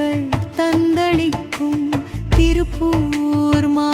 திருப்பங்கள் தந்தளிக்கும் திருப்பூர் மா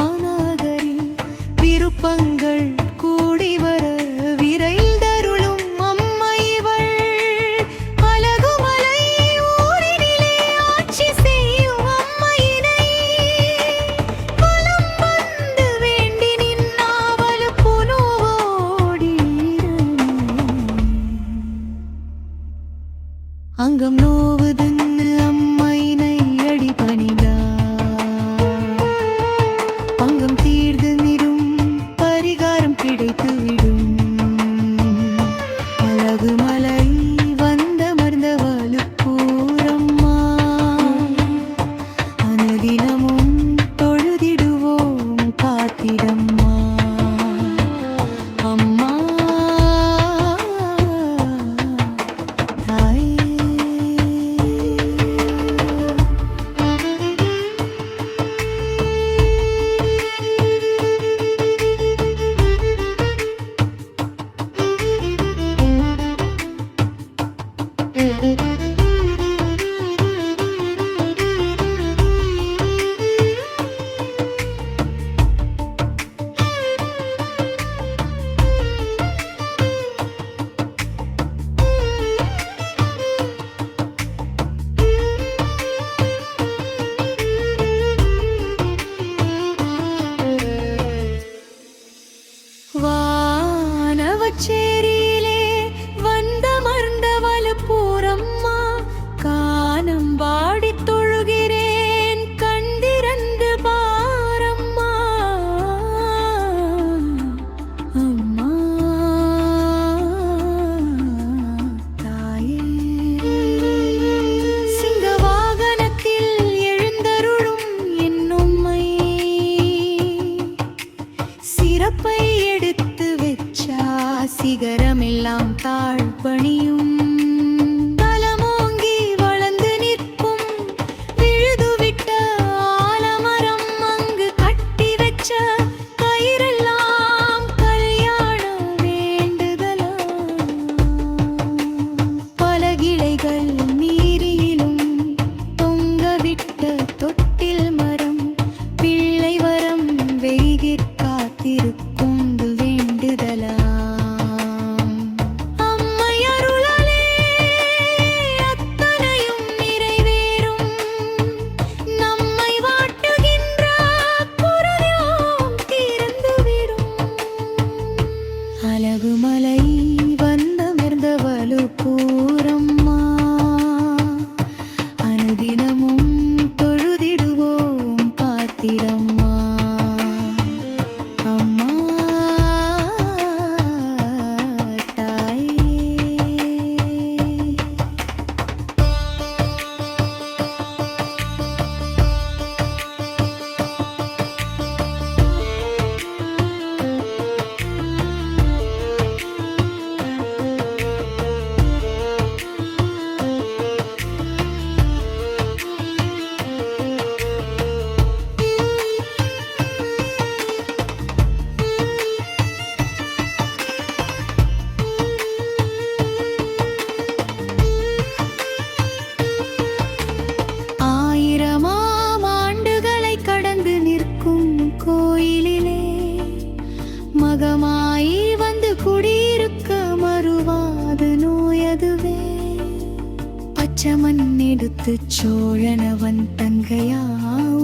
எடுத்து சோழனவன் தங்கையா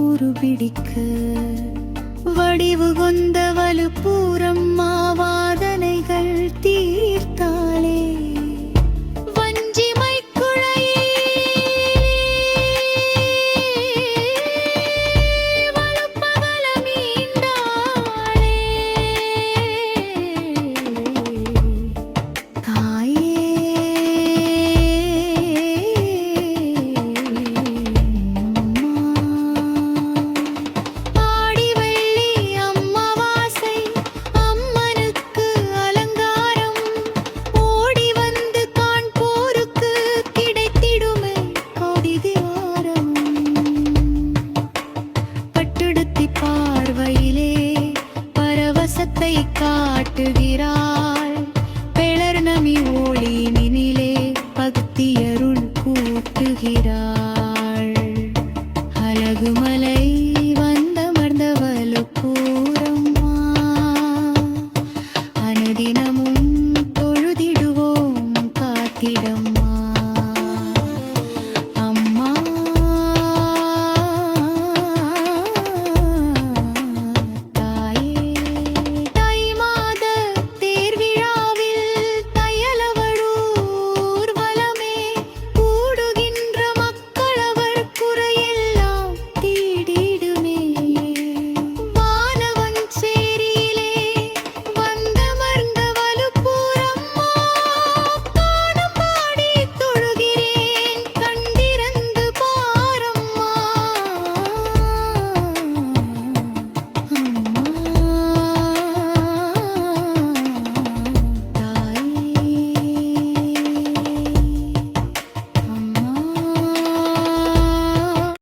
உருபிடிக்க வடிவு கொந்த வலுப்பூரம் அழகுமலை.